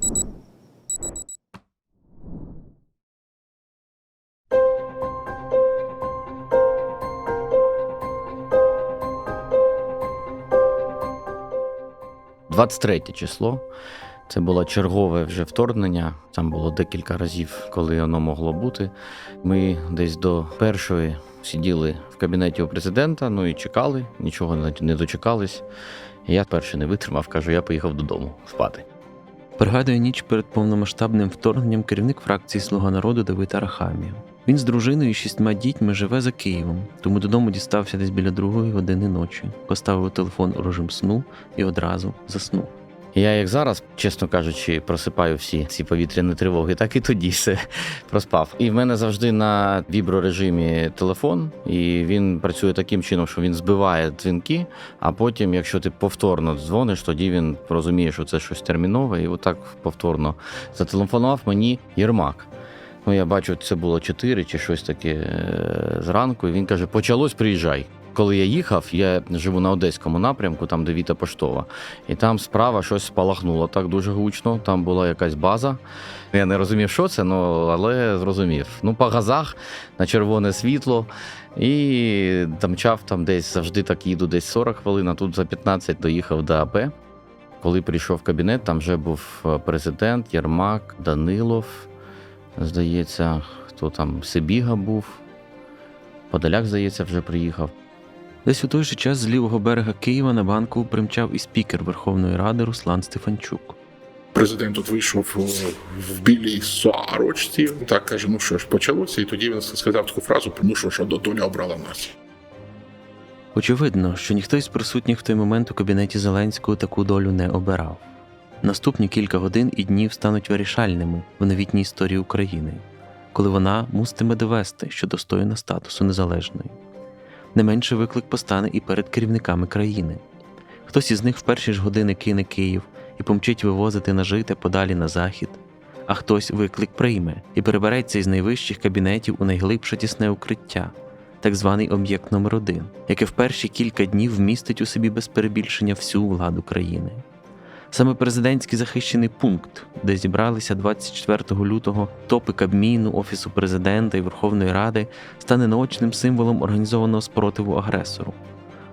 – 23 число. Це було чергове вже вторгнення. Там було декілька разів, коли воно могло бути. Ми десь до першої сиділи в кабінеті у президента, ну і чекали, нічого не- дочекались. Я перший не витримав, кажу, я поїхав додому спати. Пригадує ніч перед повномасштабним вторгненням керівник фракції Слуга народу Давид Арахамія. Він з дружиною і шістьма дітьми живе за Києвом, тому додому дістався десь біля другої години ночі, поставив телефон у режим сну і одразу заснув. Я як зараз, чесно кажучи, просипаю всі ці повітряні тривоги, так і тоді все проспав. І в мене завжди на віброрежимі телефон, і він працює таким чином, що він збиває дзвінки. А потім, якщо ти повторно дзвониш, тоді він розуміє, що це щось термінове, і отак повторно зателефонував мені Єрмак. Ну, я бачу, це було 4 чи щось таке е, зранку. І він каже: почалось, приїжджай. Коли я їхав, я живу на одеському напрямку, там де Віта Поштова. І там справа щось спалахнуло так дуже гучно. Там була якась база. Я не розумів, що це, ну, але зрозумів. Ну, по газах на червоне світло. І домчав там десь завжди так їду, десь 40 хвилин, а тут за 15 доїхав до АП. Коли прийшов в кабінет, там вже був е, президент, Єрмак, Данилов, здається, хто там Сибіга був. Подоляк, здається, вже приїхав. Десь у той же час з лівого берега Києва на банку примчав і спікер Верховної Ради Руслан Стефанчук. Президент тут вийшов в білій сорочці. Так каже: ну що ж, почалося, і тоді він сказав таку фразу: ну що ж, доля обрала нас. Очевидно, що ніхто із присутніх в той момент у кабінеті Зеленського таку долю не обирав. Наступні кілька годин і днів стануть вирішальними в новітній історії України, коли вона мустиме довести, що достойна статусу незалежної. Не менше виклик постане і перед керівниками країни. Хтось із них в перші ж години кине Київ і помчить вивозити нажите подалі на захід, а хтось виклик прийме і перебереться із найвищих кабінетів у найглибше тісне укриття, так званий об'єкт номер 1 яке в перші кілька днів вмістить у собі без перебільшення всю владу країни. Саме президентський захищений пункт, де зібралися 24 лютого топи Кабміну, Офісу президента і Верховної Ради, стане наочним символом організованого спротиву агресору,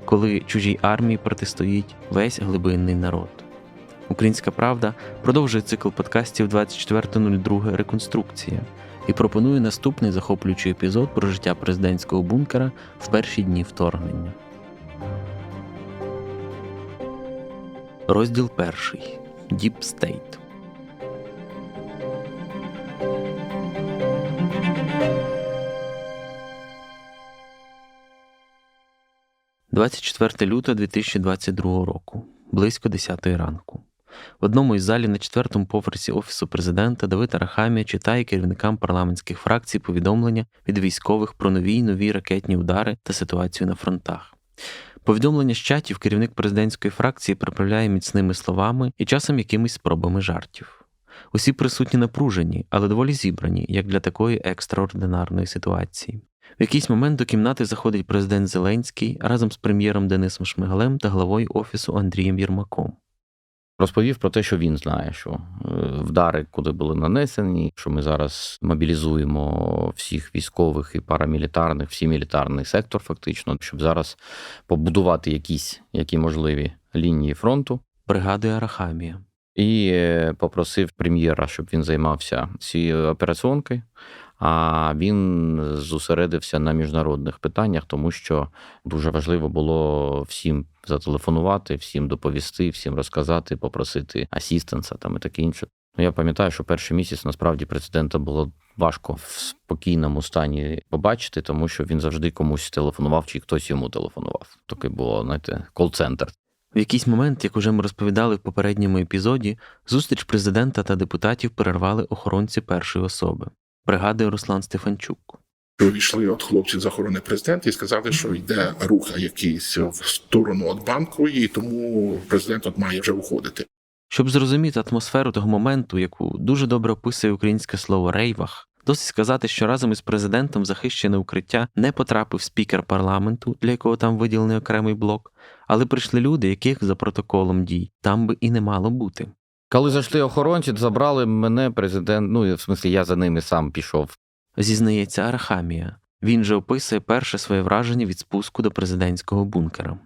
коли чужій армії протистоїть весь глибинний народ. Українська правда продовжує цикл подкастів 24.02 Реконструкція і пропонує наступний захоплюючий епізод про життя президентського бункера в перші дні вторгнення. Розділ перший Діп Стейт. – 24 лютого 2022 року, близько 10 ранку. В одному із залів на четвертому поверсі офісу президента Давид Арахамія читає керівникам парламентських фракцій повідомлення від військових про нові й нові ракетні удари та ситуацію на фронтах. Повідомлення з чатів керівник президентської фракції приправляє міцними словами і часом якимись спробами жартів. Усі присутні напружені, але доволі зібрані, як для такої екстраординарної ситуації. В якийсь момент до кімнати заходить президент Зеленський разом з прем'єром Денисом Шмигалем та главою офісу Андрієм Єрмаком. Розповів про те, що він знає, що е, вдари, куди були нанесені, що ми зараз мобілізуємо всіх військових і парамілітарних, всі мілітарний сектор, фактично, щоб зараз побудувати якісь які можливі лінії фронту. Пригадує Арахамія. І е, попросив прем'єра, щоб він займався цією операціонкою. А він зосередився на міжнародних питаннях, тому що дуже важливо було всім зателефонувати, всім доповісти, всім розказати, попросити асістенса там і таке інше. Ну я пам'ятаю, що перший місяць насправді президента було важко в спокійному стані побачити, тому що він завжди комусь телефонував, чи хтось йому телефонував. Таке було, знаєте, кол-центр. В якийсь момент, як уже ми розповідали в попередньому епізоді, зустріч президента та депутатів перервали охоронці першої особи. Пригадує Руслан Стефанчук. Увійшли от хлопці з охорони президента і сказали, що йде рух якийсь в сторону від банку, і тому президент от має вже уходити. Щоб зрозуміти атмосферу того моменту, яку дуже добре описує українське слово рейвах, досить сказати, що разом із президентом захищене укриття не потрапив спікер парламенту, для якого там виділений окремий блок, але прийшли люди, яких за протоколом дій там би і не мало бути. Коли зайшли охоронці, забрали мене президент. Ну, в смислі, я за ними сам пішов. Зізнається Арахамія. Він же описує перше своє враження від спуску до президентського бункера.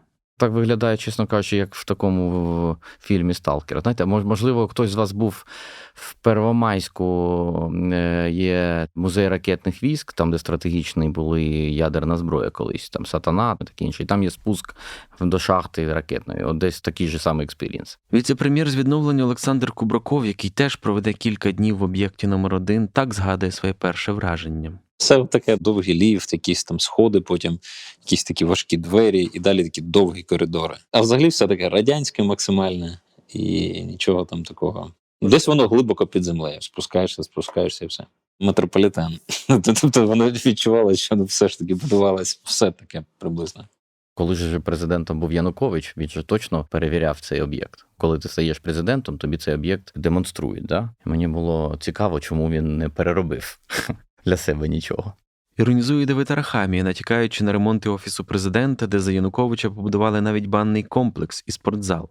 Так виглядає, чесно кажучи, як в такому фільмі Сталкер. Знаєте, мож- можливо, хтось з вас був в Первомайську, е, є музей ракетних військ, там, де стратегічні були ядерна зброя колись, там сатана, таке інше. І там є спуск до шахти ракетної. От десь такий же самий експірієнс. Віце-прем'єр з відновлення Олександр Кубраков, який теж проведе кілька днів в об'єкті номер 1 так згадує своє перше враження. Все таке довгий ліфт, якісь там сходи, потім якісь такі важкі двері, і далі такі довгі коридори. А взагалі все таке радянське максимальне і нічого там такого. Десь воно глибоко під землею. Спускаєшся, спускаєшся і все. Метрополітен. Тобто воно відчувалося, що все ж таки будувалось все таке приблизно. Коли ж президентом був Янукович, він же точно перевіряв цей об'єкт. Коли ти стаєш президентом, тобі цей об'єкт демонструють. Да? Мені було цікаво, чому він не переробив для себе нічого. Іронізує Давид Арахамія, натякаючи на ремонти офісу президента, де за Януковича побудували навіть банний комплекс і спортзал.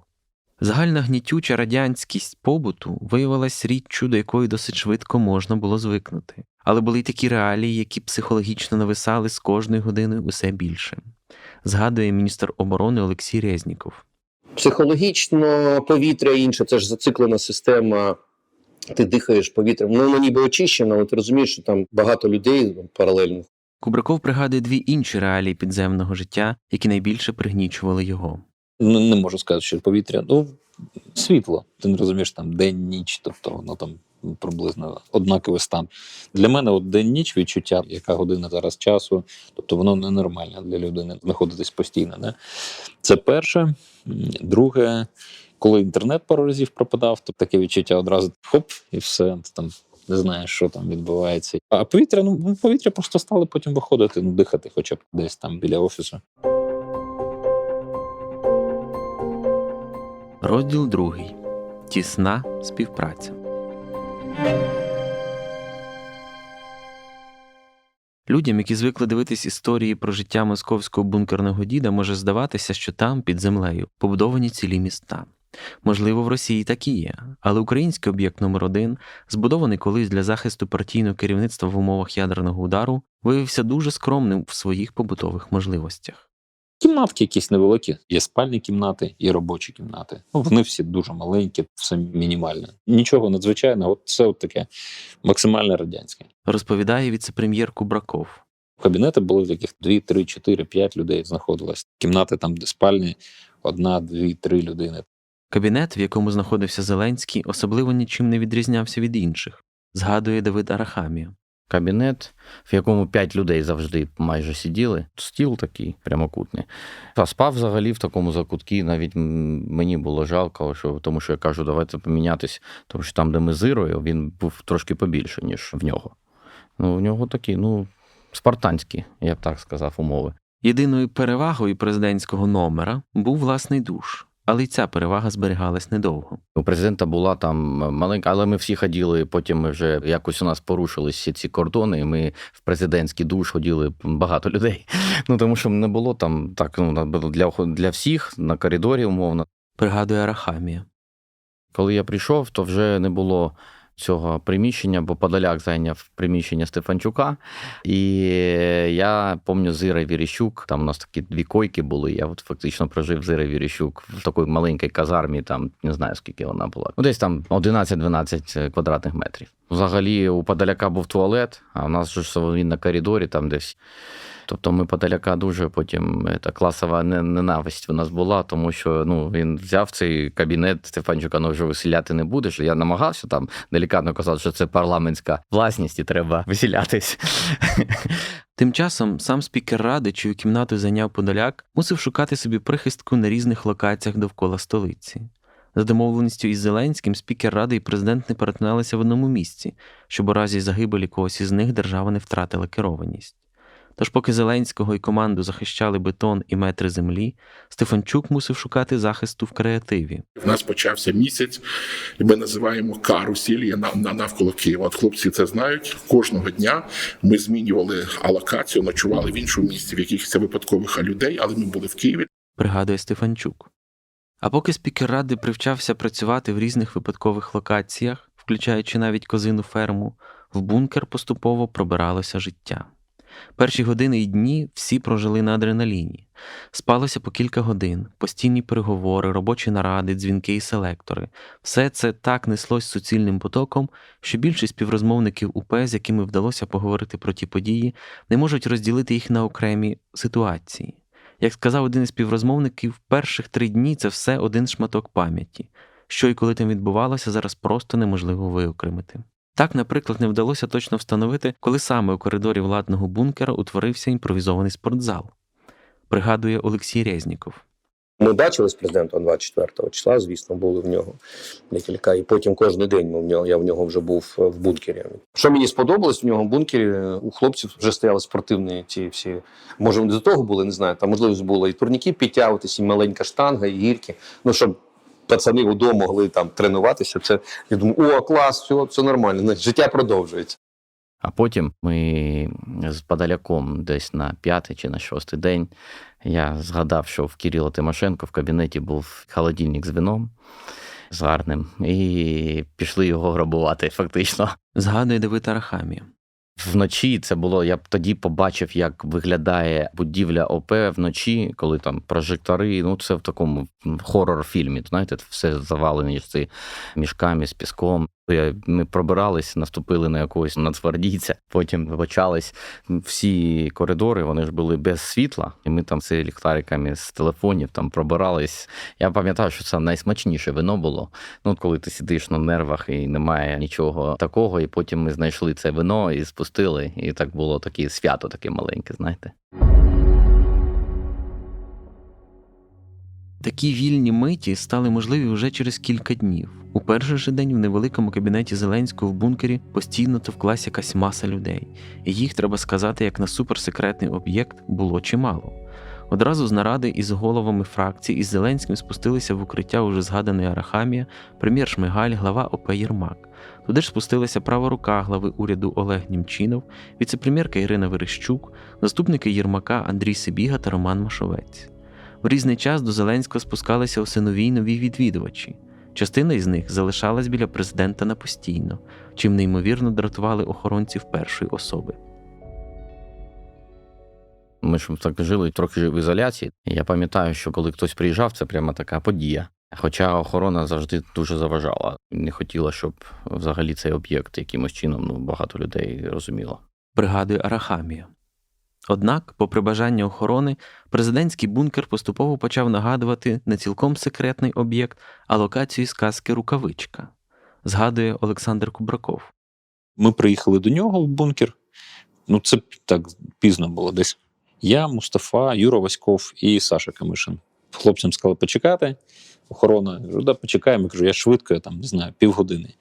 Загальна гнітюча радянськість побуту виявилась річчю, до якої досить швидко можна було звикнути. Але були й такі реалії, які психологічно нависали з кожної години усе більше. Згадує міністр оборони Олексій Резніков. Психологічно повітря інше, це ж зациклена система. Ти дихаєш повітрям. Ну, воно ніби очищено, але ти розумієш, що там багато людей паралельно. Кубраков пригадує дві інші реалії підземного життя, які найбільше пригнічували його. Ну, не можу сказати, що повітря. Ну, світло. Ти не розумієш там день, ніч, тобто воно там приблизно однаковий стан. Для мене от день-ніч відчуття, яка година зараз часу, тобто воно ненормальне для людини знаходитись постійно. Не? Це перше. Друге, коли інтернет пару разів пропадав, то таке відчуття одразу хоп, і все. Ти там не знаєш, що там відбувається. А повітря, ну повітря просто стало потім виходити, ну дихати, хоча б десь там біля офісу. Розділ другий. Тісна співпраця. Людям, які звикли дивитись історії про життя московського бункерного діда, може здаватися, що там, під землею, побудовані цілі міста. Можливо, в Росії так і є, але український об'єкт номер 1 збудований колись для захисту партійного керівництва в умовах ядерного удару, виявився дуже скромним в своїх побутових можливостях. Кімнатки якісь невеликі, є спальні кімнати, і робочі кімнати. Ну, вони всі дуже маленькі, все мінімальне. Нічого надзвичайного, от це от таке максимально радянське. Розповідає віце-прем'єр Кубраков. Кабінети були в яких 2, 3, 4, 5 людей знаходилось. Кімнати там, де спальні, одна, дві, три людини. Кабінет, в якому знаходився Зеленський, особливо нічим не відрізнявся від інших, згадує Давид Арахамія. Кабінет, в якому п'ять людей завжди майже сиділи. Стіл такий прямокутний. А спав взагалі в такому закутку. Навіть мені було жалко, що, тому що я кажу, давайте помінятись, тому що там, де ми з Ірою, він був трошки побільше, ніж в нього. Ну, в нього такі, ну, спартанські, я б так сказав, умови. Єдиною перевагою президентського номера був власний душ, але й ця перевага зберігалась недовго. У президента була там маленька, але ми всі ходили. Потім ми вже якось у нас порушились всі ці кордони. і Ми в президентський душ ходили багато людей. Ну тому що не було там так. Ну для, для всіх на коридорі, умовно. Пригадує Арахамія. Коли я прийшов, то вже не було цього приміщення, бо Подоляк зайняв приміщення Стефанчука. І я пам'ятаю з Ірою Віріщук, там у нас такі дві койки були. Я от фактично прожив з Ірою Віріщук в такій маленькій казармі, там не знаю скільки вона була. Ну, десь там 11-12 квадратних метрів. Взагалі у Подоляка був туалет, а у нас ж він на коридорі там десь. Тобто ми Подоляка дуже потім та класова ненависть у нас була, тому що ну він взяв цей кабінет Стефанчука, ну вже виселяти не будеш. Я намагався там делікатно казати, що це парламентська власність і треба виселятись. Тим часом сам спікер ради, чию кімнату зайняв Подоляк, мусив шукати собі прихистку на різних локаціях довкола столиці. За домовленістю із Зеленським, спікер ради і президент не перетиналися в одному місці, щоб у разі загибелі когось із них держава не втратила керованість. Тож, поки Зеленського і команду захищали бетон і метри землі, Стефанчук мусив шукати захисту в креативі. В нас почався місяць, і ми називаємо на навколо Києва. От хлопці це знають. Кожного дня ми змінювали алокацію, ночували в іншому місці, в якихось випадкових людей, але ми були в Києві. Пригадує Стефанчук. А поки спікер ради привчався працювати в різних випадкових локаціях, включаючи навіть козину ферму, в бункер поступово пробиралося життя. Перші години і дні всі прожили на адреналіні. Спалося по кілька годин, постійні переговори, робочі наради, дзвінки і селектори. Все це так неслось суцільним потоком, що більшість співрозмовників УП, з якими вдалося поговорити про ті події, не можуть розділити їх на окремі ситуації. Як сказав один із співрозмовників, перших три дні це все один шматок пам'яті. Що і коли там відбувалося, зараз просто неможливо виокремити. Так, наприклад, не вдалося точно встановити, коли саме у коридорі владного бункера утворився імпровізований спортзал. Пригадує Олексій Резніков. Ми бачили з президентом 24 числа, звісно, були в нього декілька, і потім кожен день ми в нього, я в нього вже був е, в бункері. Що мені сподобалось в нього в бункері, е, у хлопців вже стояли спортивні ці всі. Може, вони до того були, не знаю. Там можливість було і турніки підтягуватися, і маленька штанга, і гірки. Ну, щоб пацани вдома могли там тренуватися. Це я думаю, о, клас, все, все нормально. Життя продовжується. А потім ми з Подоляком десь на п'ятий чи на шостий день я згадав, що в Кирила Тимошенко в кабінеті був холодильник з вином з гарним, і пішли його грабувати фактично. Згадує Давид Арахамія. Вночі це було. Я б тоді побачив, як виглядає будівля ОП вночі, коли там прожектори. Ну це в такому хорор-фільмі. Знаєте, все завалені ці мішками з піском. Я- Ми пробирались, наступили на якогось нацгвардійця. Потім почались всі коридори. Вони ж були без світла, і ми там з ліхтариками з телефонів там пробирались. Я пам'ятаю, що це найсмачніше вино було. Ну, коли ти сидиш на нервах і немає нічого такого, і потім ми знайшли це вино і спустили, і так було таке свято, таке маленьке, знаєте. Такі вільні миті стали можливі вже через кілька днів. У перший же день в невеликому кабінеті Зеленського в бункері постійно товклась якась маса людей, і їх, треба сказати, як на суперсекретний об'єкт було чимало. Одразу з наради із головами фракцій із Зеленським спустилися в укриття уже згаданої Арахамія, прем'єр Шмигаль, глава ОП Єрмак. Туди ж спустилася права рука глави уряду Олег Німчинов, віцепрем'єрка Ірина Верещук, заступники Єрмака Андрій Сибіга та Роман Машовець. В різний час до Зеленського спускалися осинові й нові відвідувачі. Частина із них залишалась біля президента на постійно, чим неймовірно дратували охоронців першої особи. Ми ж так жили трохи в ізоляції. Я пам'ятаю, що коли хтось приїжджав, це прямо така подія. Хоча охорона завжди дуже заважала. Не хотіла, щоб взагалі цей об'єкт якимось чином ну, багато людей розуміло. Пригадує Арахамія. Однак, попри бажання охорони, президентський бункер поступово почав нагадувати не цілком секретний об'єкт, а локацію сказки Рукавичка, згадує Олександр Кубраков. Ми приїхали до нього в бункер. Ну, це так пізно було десь. Я, Мустафа, Юра Васьков і Саша Камишин. Хлопцям сказали почекати. Охорона, я кажу, да, почекаємо. Я кажу, я швидко, я там не знаю, півгодини.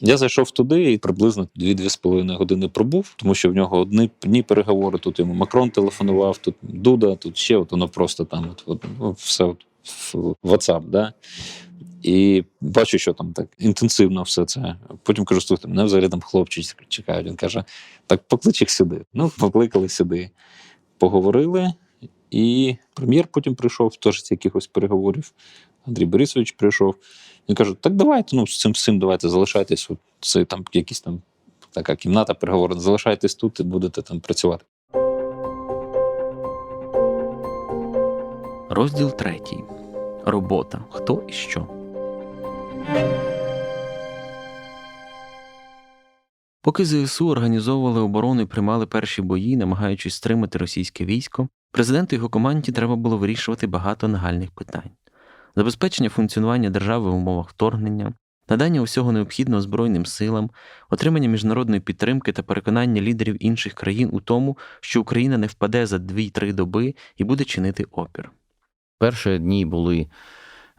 Я зайшов туди і приблизно 2-2,5 години пробув, тому що в нього одні, одні переговори. Тут йому Макрон телефонував, тут Дуда, тут ще от воно просто там от, от, ну, все от, в WhatsApp, да? І бачу, що там так інтенсивно все це. Потім кажу, слухайте, мене взагалі там хлопчик чекають. Він каже: так поклич їх сюди. Ну, покликали сюди. Поговорили, і прем'єр потім прийшов, теж з якихось переговорів. Андрій Борисович прийшов. Він каже: так давайте, ну, з цим цим давайте залишайтесь. От це там якісь там така кімната переговорна, залишайтесь тут і будете там працювати. Розділ третій. Робота. Хто і що. Поки ЗСУ організовували оборону і приймали перші бої, намагаючись стримати російське військо, президенту і його команді треба було вирішувати багато нагальних питань: забезпечення функціонування держави в умовах вторгнення, надання усього необхідного Збройним силам, отримання міжнародної підтримки та переконання лідерів інших країн у тому, що Україна не впаде за 2-3 доби і буде чинити опір. Перші дні були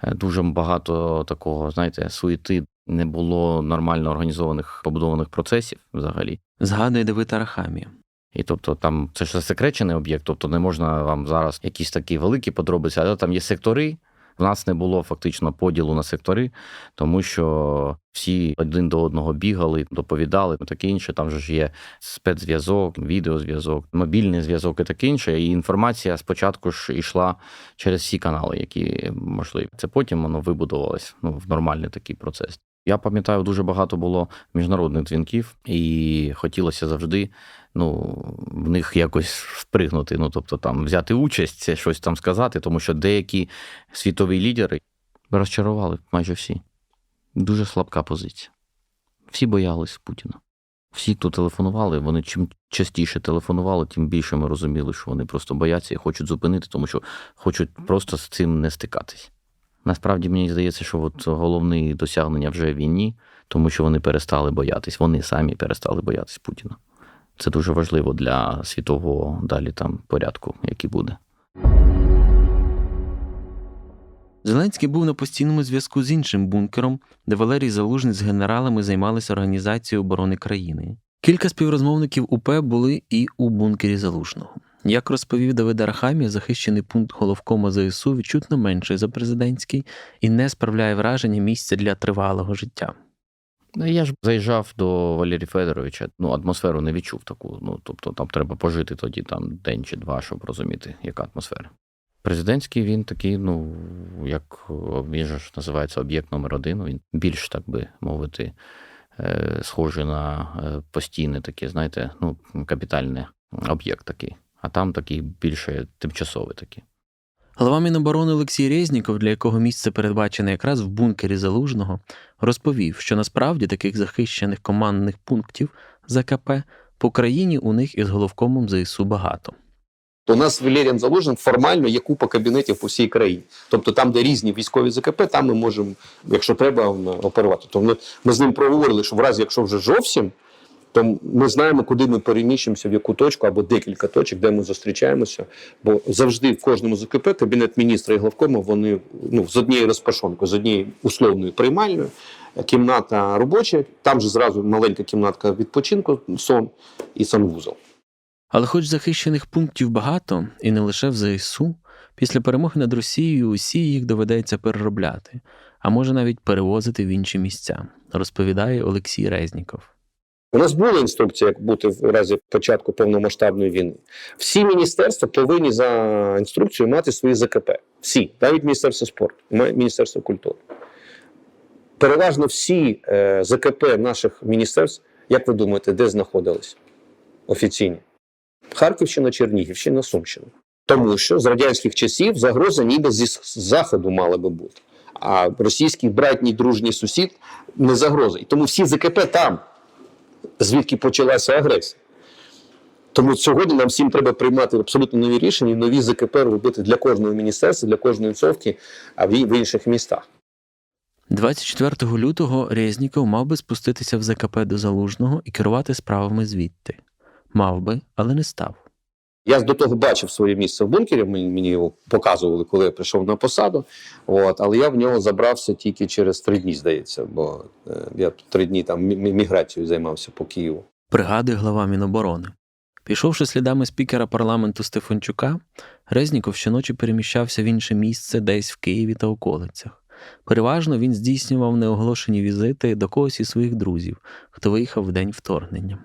е, дуже багато такого, знаєте, суєти. Не було нормально організованих побудованих процесів взагалі. Згадує Давид Арахамія. І тобто там це ж засекречений об'єкт, тобто не можна вам зараз якісь такі великі подробиці, але там є сектори, В нас не було фактично поділу на сектори, тому що всі один до одного бігали, доповідали, таке інше. Там же ж є спецзв'язок, відеозв'язок, мобільний зв'язок і таке інше. І інформація спочатку ж йшла через всі канали, які можливі. Це потім воно вибудувалось ну, в нормальний такий процес. Я пам'ятаю, дуже багато було міжнародних дзвінків, і хотілося завжди ну, в них якось впригнути. Ну, тобто там взяти участь, це щось там сказати, тому що деякі світові лідери розчарували майже всі. Дуже слабка позиція. Всі боялись Путіна. Всі, хто телефонували, вони чим частіше телефонували, тим більше ми розуміли, що вони просто бояться і хочуть зупинити, тому що хочуть просто з цим не стикатись. Насправді мені здається, що от головне досягнення вже в війні, тому що вони перестали боятись, вони самі перестали боятись Путіна. Це дуже важливо для світового далі там порядку, який буде. Зеленський був на постійному зв'язку з іншим бункером, де Валерій Залужний з генералами займалися організацією оборони країни. Кілька співрозмовників УП були і у бункері Залужного. Як розповів Давид Арахамія, захищений пункт головкома ЗСУ відчутно менший за президентський і не справляє враження місця для тривалого життя. Ну, Я ж заїжджав до Валерія Федоровича, ну, атмосферу не відчув таку. Ну, тобто там треба пожити тоді там день чи два, щоб розуміти, яка атмосфера. Президентський він такий, ну, як він же називається об'єкт номер один. Він більш, так би мовити, е, схожий на е, постійне таке, знаєте, ну, капітальний об'єкт такий. А там такий більше тимчасовий такий. Голова Міноборони Олексій Резніков, для якого місце передбачене якраз в бункері Залужного, розповів, що насправді таких захищених командних пунктів ЗКП по країні у них із головкомом ЗСУ багато. У нас Валеріан Залужний формально є купа кабінетів по всій країні. Тобто там, де різні військові ЗКП, там ми можемо, якщо треба, оперувати. Тобто ми, ми з ним проговорили, що в разі, якщо вже зовсім, то ми знаємо, куди ми переміщимося, в яку точку або декілька точок, де ми зустрічаємося. Бо завжди в кожному ЗКП кабінет міністра і главкома вони ну, з однією розпашонкою, з однією условною приймальною, кімната робоча, там же зразу маленька кімнатка відпочинку, сон і санвузол. Але хоч захищених пунктів багато, і не лише в ЗСУ, після перемоги над Росією усі їх доведеться переробляти, а може навіть перевозити в інші місця, розповідає Олексій Резніков. У нас була інструкція, як бути в разі початку повномасштабної війни. Всі міністерства повинні за інструкцією мати свої ЗКП. Всі, навіть Міністерство спорту, Міністерство культури. Переважно всі е, ЗКП наших міністерств, як ви думаєте, де знаходились офіційні? Харківщина, Чернігівщина, Сумщина. Тому що з радянських часів загроза ніби зі заходу мала би бути. А російський братній дружній сусід не загроза. І тому всі ЗКП там звідки почалася агресія. Тому сьогодні нам всім треба приймати абсолютно нові рішення нові ЗКП робити для кожного міністерства, для кожної цовки, а в інших містах. 24 лютого Резніков мав би спуститися в ЗКП до Залужного і керувати справами звідти. Мав би, але не став. Я до того бачив своє місце в бункері, мені, його показували, коли я прийшов на посаду. От, але я в нього забрався тільки через три дні, здається, бо е, я три дні там мі- мі- міграцією займався по Києву. Пригадує глава Міноборони. Пішовши слідами спікера парламенту Стефанчука, Резніков щоночі переміщався в інше місце десь в Києві та околицях. Переважно він здійснював неоголошені візити до когось із своїх друзів, хто виїхав в день вторгнення.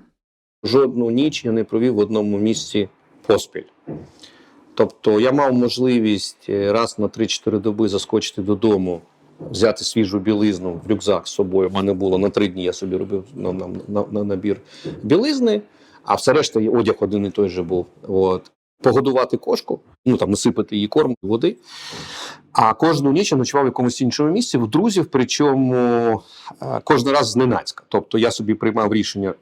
жодну ніч я не провів в одному місці поспіль. Тобто я мав можливість е, раз на 3-4 доби заскочити додому, взяти свіжу білизну в рюкзак з собою. У мене було на три дні, я собі робив на, на, на, на набір білизни, а все решта одяг один і той же був. От. Погодувати кошку, ну там насипати її корм, води. А кожну ніч я ночував в якомусь іншому місці в друзів, причому е, кожен раз зненацька. Тобто я собі приймав рішення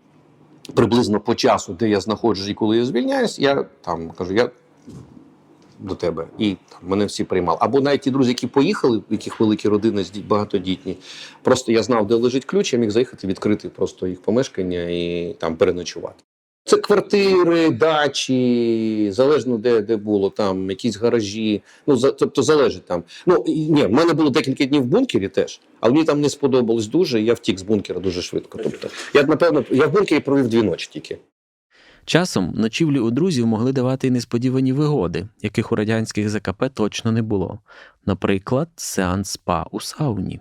приблизно по часу, де я знаходжусь і коли я звільняюсь, я там кажу, я до тебе. І там, мене всі приймали. Або навіть ті друзі, які поїхали, в яких великі родини багатодітні. Просто я знав, де лежить ключ, я міг заїхати, відкрити просто їх помешкання і там переночувати. Це квартири, дачі, залежно де, де було, там якісь гаражі. Ну, за, тобто залежить там. Ну, ні, в мене було декілька днів в бункері теж, але мені там не сподобалось дуже, і я втік з бункера дуже швидко. Тобто, я, напевно, я в бункері провів дві ночі тільки. Часом ночівлі у друзів могли давати й несподівані вигоди, яких у радянських ЗКП точно не було. Наприклад, сеанс спа у сауні.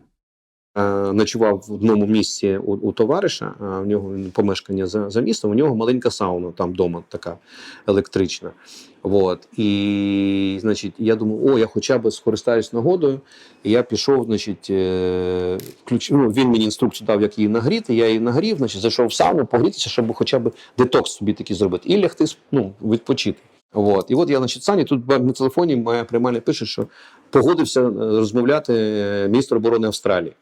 Е, ночував в одному місці у, у товариша, в нього помешкання за, за містом, у нього маленька сауна там вдома така електрична. Вот. І, значить, я думав, о, я хоча б скористаюсь нагодою. І я пішов, значить, е, ключ, ну, він мені інструкцію дав, як її нагріти. Я її нагрів, значить, зайшов в сауну, погрітися, щоб хоча б детокс собі такий зробити. І лягти ну, відпочити. От. І от я значить, Сані, тут на телефоні моя приймальня пише, що погодився е, розмовляти міністр оборони Австралії.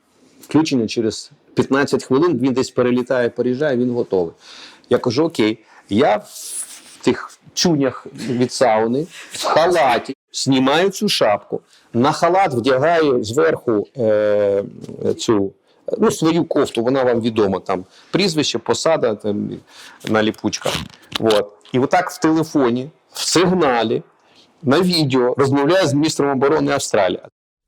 Включення через 15 хвилин він десь перелітає, переїжджає, він готовий. Я кажу: Окей, я в тих чунях від сауни, в халаті, знімаю цю шапку, на халат вдягаю зверху е, цю. Ну, свою кофту, вона вам відома, там прізвище, посада там, на ліпучках. От. І отак в телефоні, в сигналі, на відео розмовляю з міністром оборони Австралії.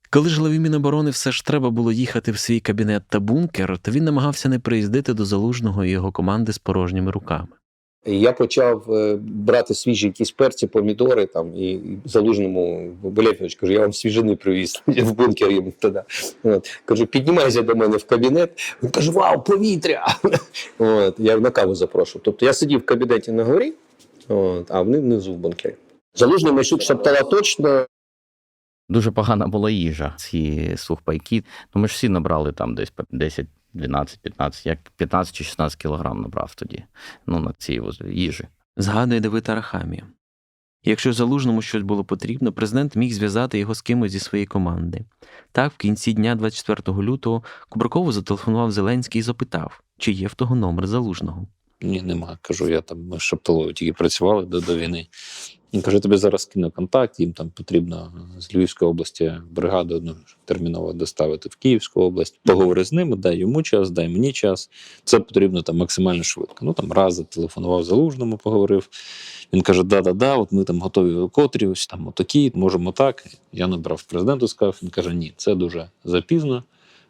Коли ж главі Міноборони все ж треба було їхати в свій кабінет та бункер, то він намагався не приїздити до залужного і його команди з порожніми руками. Я почав е, брати свіжі якісь перці, помідори там і, залужному Болєфович кажу, я вам свіжини привіз в бункер їм тоді. От. Кажу, піднімайся до мене в кабінет. Він каже, вау, повітря! От. Я на каву запрошую. Тобто я сидів в кабінеті на горі, от, а вони внизу в бункері. Залужний Майшук шептала точно, Дуже погана була їжа, ці сухпайки. Ну, ми ж всі набрали там десь по 10, 12, 15, як 15 чи 16 кілограм набрав тоді. Ну, на цій їжі. Згадує Давид Арахамія. Якщо залужному щось було потрібно, президент міг зв'язати його з кимось зі своєї команди. Так, в кінці дня 24 лютого Кубракову зателефонував Зеленський і запитав, чи є в того номер залужного. Ні, нема. Кажу, я там ми з Шепталою тільки працювали до, до війни. Він каже, тобі зараз кину контакт, їм там потрібно з Львівської області бригаду одну терміново доставити в Київську область. Поговори з ними, дай йому час, дай мені час. Це потрібно там максимально швидко. Ну там раз зателефонував залужному, поговорив. Він каже: да-да-да, от ми там готові котрі, ось там отакі, можемо так. Я набрав президенту, сказав. Він каже: ні, це дуже запізно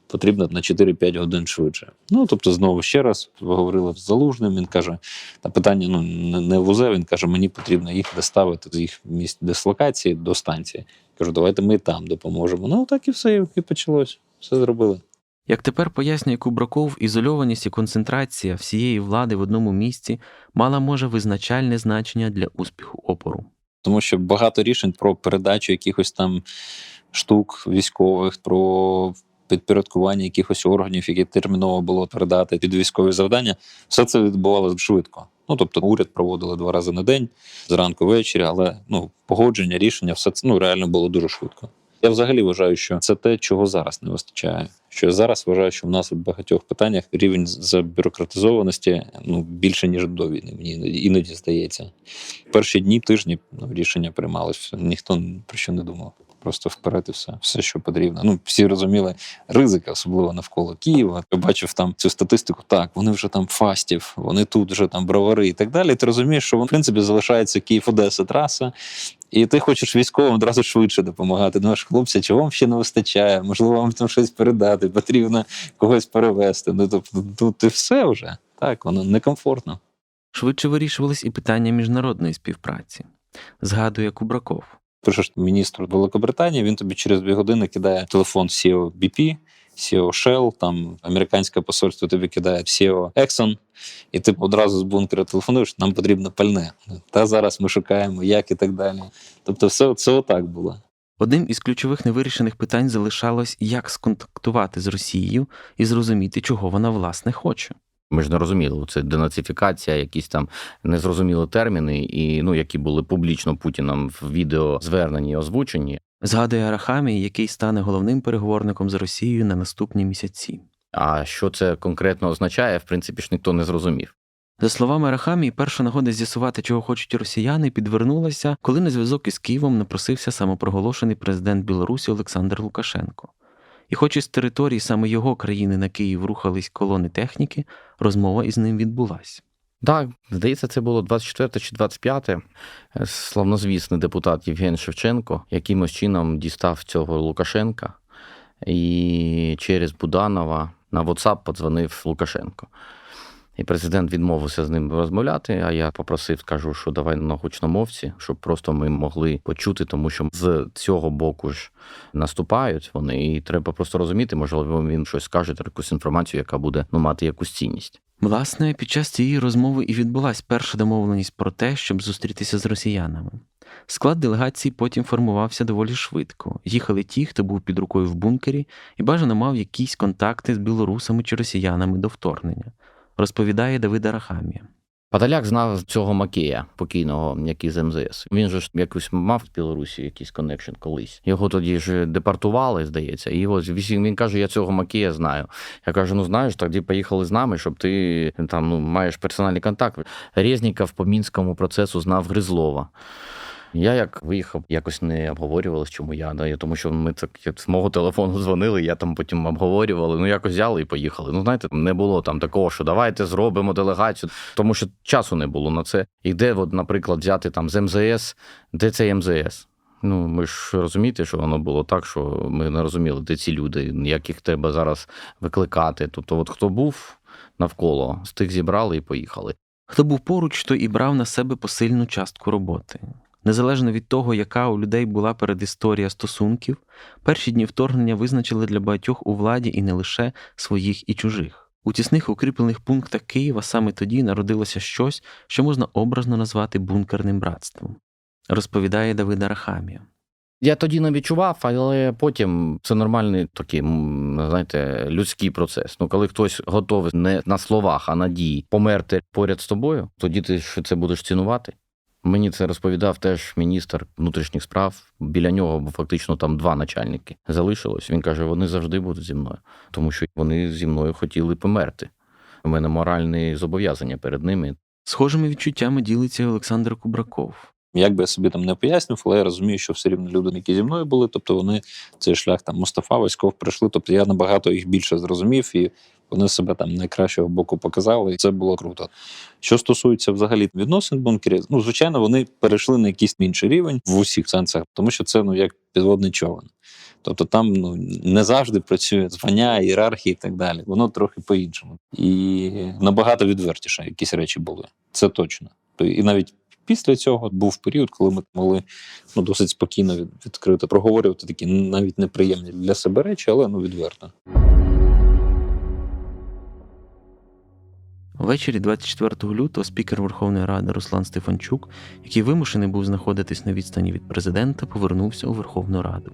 потрібно на 4-5 годин швидше. Ну тобто, знову ще раз поговорили з залужним. Він каже: та питання ну не- не в УЗЕ. Він каже, мені потрібно їх доставити з їх місць дислокації до станції. Кажу, давайте ми там допоможемо. Ну так і все, і почалось. Все зробили. Як тепер пояснює Кубраков, ізольованість і концентрація всієї влади в одному місці мала може визначальне значення для успіху опору. Тому що багато рішень про передачу якихось там штук військових, про підпорядкування якихось органів, які терміново було передати під військові завдання, все це відбувалося швидко. Ну тобто, уряд проводили два рази на день, зранку ввечері, але ну погодження, рішення, все це ну реально було дуже швидко. Я взагалі вважаю, що це те, чого зараз не вистачає. Що я зараз вважаю, що в нас в багатьох питаннях рівень забюрократизованості ну більше ніж до війни. Мені іноді, іноді здається. Перші дні, тижні ну, рішення приймалися. Ніхто про що не думав. Просто вперед і все, все, що потрібно. Ну всі розуміли ризики, особливо навколо Києва. Я бачив там цю статистику. Так, вони вже там фастів, вони тут вже там бровари і так далі. Ти розумієш, що в принципі залишається Київ-Одеса траса. І ти хочеш військовим одразу швидше допомагати. Думаєш, хлопці, чого вам ще не вистачає? Можливо, вам там щось передати, потрібно когось перевезти. Ну тобто, тут і все вже так, воно некомфортно. Швидше вирішувались і питання міжнародної співпраці. Згадує Кубраков. Пишеш міністру Великобританії, він тобі через дві години кидає телефон SEO BP, SEO Shell, там американське посольство тобі кидає SEO Exxon, і ти одразу з бункера телефонуєш, нам потрібно пальне. Та зараз ми шукаємо, як і так далі. Тобто, все це отак було. Одним із ключових невирішених питань залишалось, як сконтактувати з Росією і зрозуміти, чого вона власне хоче. Ми ж не розуміли, це денацифікація, якісь там незрозумілі терміни, і ну які були публічно Путіном в відео звернені і озвучені. Згадує Арахамій, який стане головним переговорником з Росією на наступні місяці. А що це конкретно означає, в принципі ж ніхто не зрозумів. За словами Арахамії, перша нагода з'ясувати, чого хочуть росіяни, підвернулася, коли на зв'язок із Києвом напросився самопроголошений президент Білорусі Олександр Лукашенко. І хоч із території саме його країни на Київ рухались колони техніки, розмова із ним відбулася. Так, здається, це було 24 чи 25. Славнозвісний депутат Євген Шевченко якимось чином дістав цього Лукашенка і через Буданова на WhatsApp подзвонив Лукашенко. І президент відмовився з ним розмовляти. А я попросив, кажу, що давай на гучномовці, щоб просто ми могли почути, тому що з цього боку ж наступають вони, і треба просто розуміти, можливо, він щось скаже, якусь інформацію, яка буде ну мати якусь цінність. Власне, під час цієї розмови і відбулась перша домовленість про те, щоб зустрітися з росіянами. Склад делегації потім формувався доволі швидко. Їхали ті, хто був під рукою в бункері, і бажано мав якісь контакти з білорусами чи росіянами до вторгнення, розповідає Давид Арахамія. Подоляк знав цього Макея, покійного, який з МЗС. Він же ж якось мав в Білорусі якийсь коннекшн колись. Його тоді ж депортували, здається. І ось він каже: Я цього Макея знаю. Я кажу: ну знаєш, тоді поїхали з нами, щоб ти там ну маєш персональний контакт. Резніков по мінському процесу знав Гризлова. Я як виїхав, якось не обговорювалось, чому я. Да, тому що ми так з мого телефону дзвонили, я там потім обговорювали. Ну якось взяли і поїхали. Ну знаєте, не було там такого, що давайте зробимо делегацію, тому що часу не було на це. І де, от, наприклад, взяти там з МЗС, де цей МЗС? Ну, ми ж розумієте, що воно було так, що ми не розуміли, де ці люди, як їх треба зараз викликати. Тобто, от хто був навколо, з тих зібрали і поїхали. Хто був поруч, той і брав на себе посильну частку роботи. Незалежно від того, яка у людей була передісторія стосунків, перші дні вторгнення визначили для багатьох у владі і не лише своїх і чужих. У тісних укріплених пунктах Києва саме тоді народилося щось, що можна образно назвати бункерним братством, розповідає Давид Арахамія. Я тоді не відчував, але потім це нормальний такий, знаєте, людський процес. Ну, коли хтось готовий не на словах, а на дії померти поряд з тобою, тоді ти ж це будеш цінувати. Мені це розповідав теж міністр внутрішніх справ. Біля нього фактично там два начальники залишилось. Він каже: вони завжди будуть зі мною, тому що вони зі мною хотіли померти. У мене моральні зобов'язання перед ними. Схожими відчуттями ділиться Олександр Кубраков. Як би я собі там не пояснював, але я розумію, що все рівно люди, які зі мною були, тобто вони цей шлях там Мустафа, Васьков пройшли. Тобто я набагато їх більше зрозумів, і вони себе там найкращого боку показали, і це було круто. Що стосується взагалі відносин в бункері, ну звичайно, вони перейшли на якийсь інший рівень в усіх сенсах, тому що це ну як підводний човен. Тобто там ну не завжди працює звання, ієрархії і так далі. Воно трохи по-іншому. І набагато відвертіше якісь речі були. Це точно. І навіть після цього був період, коли ми могли ну, досить спокійно від, відкрито проговорювати такі навіть неприємні для себе речі, але ну відверто. Ввечері 24 лютого спікер Верховної Ради Руслан Стефанчук, який вимушений був знаходитись на відстані від президента, повернувся у Верховну Раду.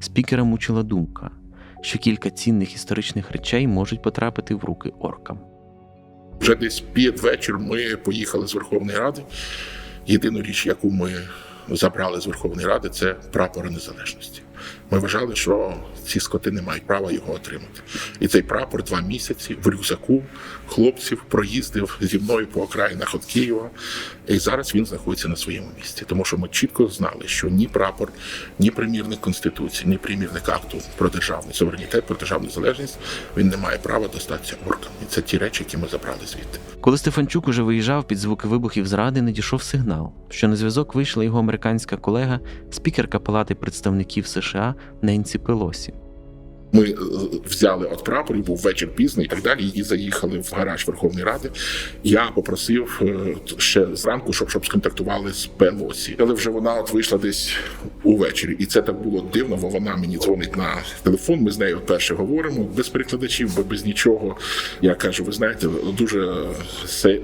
Спікера мучила думка, що кілька цінних історичних речей можуть потрапити в руки оркам. Вже десь під вечір ми поїхали з Верховної Ради. Єдину річ, яку ми забрали з Верховної Ради, це прапор незалежності. Ми вважали, що ці скоти не мають права його отримати. І цей прапор два місяці в рюкзаку хлопців проїздив зі мною по окраїнах від Києва. І зараз він знаходиться на своєму місці. Тому що ми чітко знали, що ні прапор, ні примірник конституції, ні примірник акту про державний суверенітет, про державну незалежність він не має права достатися оркам. І це ті речі, які ми забрали звідти. Коли Стефанчук уже виїжджав під звуки вибухів зради, надійшов сигнал, що на зв'язок вийшла його американська колега, спікерка Палати представників США Ненсі Пелосі. Ми е, взяли от прапор, був вечір пізний і так далі. І заїхали в гараж Верховної Ради. Я попросив е, ще зранку, щоб щоб сконтактували з Пелосі. Але вже вона от вийшла десь увечері, і це так було дивно, бо вона мені дзвонить на телефон. Ми з нею перше говоримо без перекладачів, бо без нічого. Я кажу: ви знаєте, дуже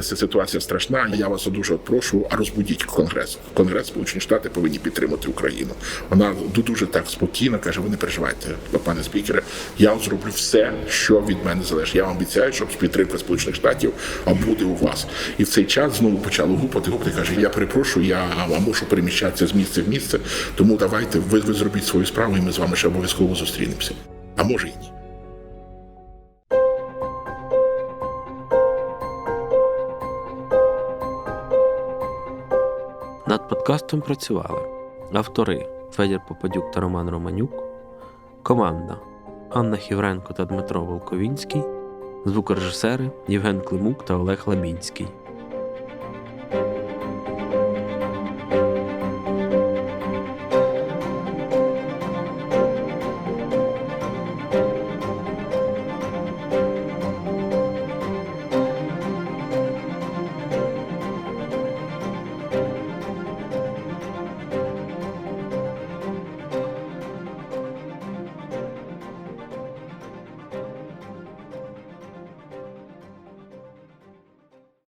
ситуація страшна. Я вас дуже прошу, а розбудіть конгрес. Конгрес Сполучені Штати повинні підтримати Україну. Вона дуже так спокійно каже: ви не переживайте, пане спікере. Я вам зроблю все, що від мене залежить. Я вам обіцяю, щоб підтримка Сполучених Штатів буде у вас. І в цей час знову почало гупати, гупати. Каже: Я перепрошую, я мушу переміщатися з місця в місце. Тому давайте ви, ви зробіть свою справу, і ми з вами ще обов'язково зустрінемося. А може і ні. Над подкастом працювали автори Федір Попадюк та Роман Романюк, команда Анна Хівренко та Дмитро Волковінський, звукорежисери Євген Климук та Олег Лабінський.